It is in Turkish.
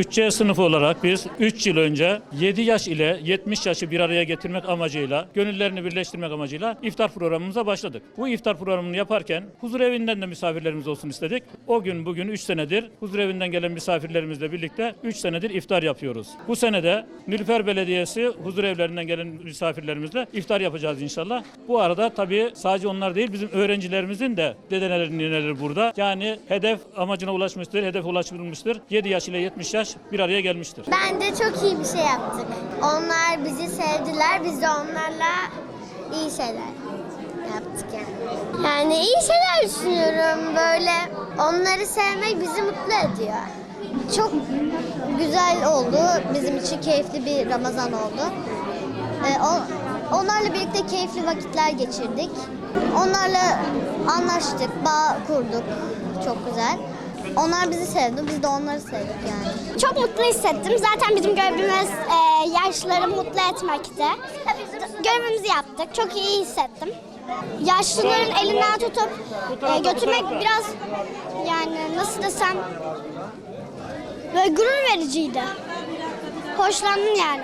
3C sınıfı olarak biz 3 yıl önce 7 yaş ile 70 yaşı bir araya getirmek amacıyla, gönüllerini birleştirmek amacıyla iftar programımıza başladık. Bu iftar programını yaparken huzur evinden de misafirlerimiz olsun istedik. O gün bugün 3 senedir huzur evinden gelen misafirlerimizle birlikte 3 senedir iftar yapıyoruz. Bu sene de Nilüfer Belediyesi huzur evlerinden gelen misafirlerimizle iftar yapacağız inşallah. Bu arada tabii sadece onlar değil bizim öğrencilerimizin de dedeleri nineleri burada. Yani hedef amacına ulaşmıştır, hedef ulaşılmıştır. 7 yaş ile 70 yaş bir araya gelmiştir. Bence çok iyi bir şey yaptık. Onlar bizi sevdiler, biz de onlarla iyi şeyler yaptık yani. Yani iyi şeyler düşünüyorum böyle. Onları sevmek bizi mutlu ediyor. Çok güzel oldu. Bizim için keyifli bir Ramazan oldu. Ee, o, onlarla birlikte keyifli vakitler geçirdik. Onlarla anlaştık, bağ kurduk. Çok güzel. Onlar bizi sevdi, biz de onları sevdik yani. Çok mutlu hissettim. Zaten bizim görevimiz e, yaşlıları mutlu etmekti. Görevimizi yaptık. Çok iyi hissettim. Yaşlıların elinden tutup e, götürmek biraz yani nasıl desem böyle gurur vericiydi. Hoşlandım yani.